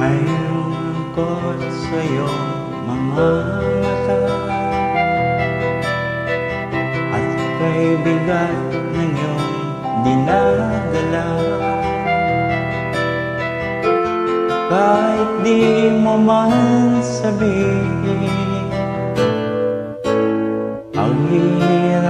May lungkot sa iyong mga mata. At kay bigat ng iyong dinadala. Kahit di mo man sabihin Ang hirap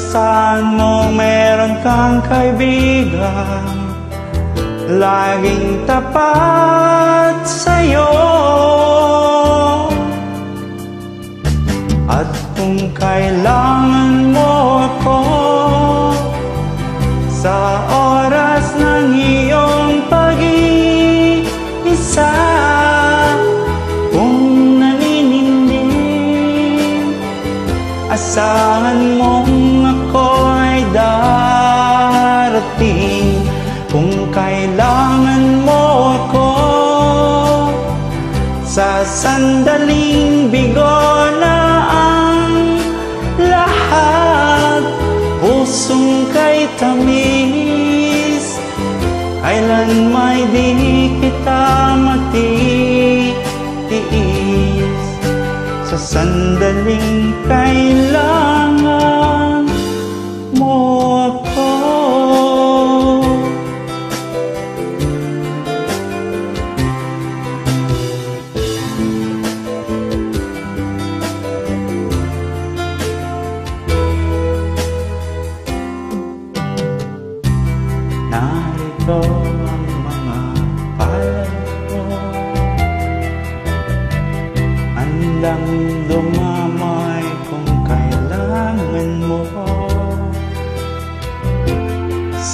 Asahan mo meron kang kaibigan? Laging tapat sa'yo. At kung kailangan mo ako Sa oras ng iyong pag-iisa Kung nanininding Asahan mong ako ay darating. Kung kailangan mo ako Sa sandaling bigo na ang lahat Pusong kay tamis Kailan may di kita matitiis. Sa sandaling kailangan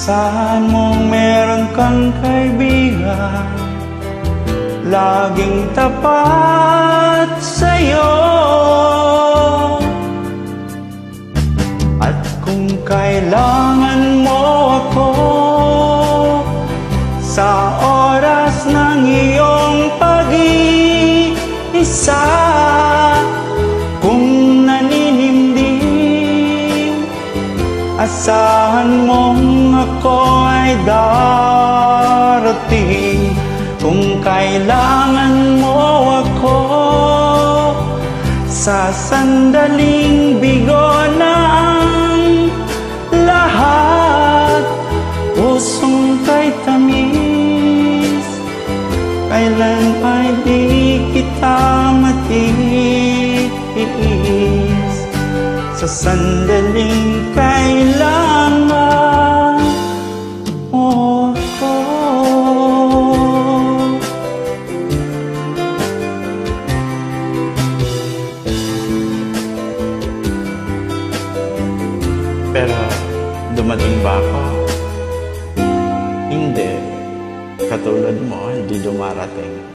Saan mo meron kang kaibigan? Laging tapat sa'yo. At kung kailangan mo ako Sa oras ng iyong pag-iisa Asahan mong ako ay darating. Kung kailangan mo ako Sa sandaling bigo na ang lahat Pusong kay tamis. Kailan ay di kita matiis? Sa sandaling kailangan Pero dumating ba ako? Hindi. Katulad mo, hindi dumarating.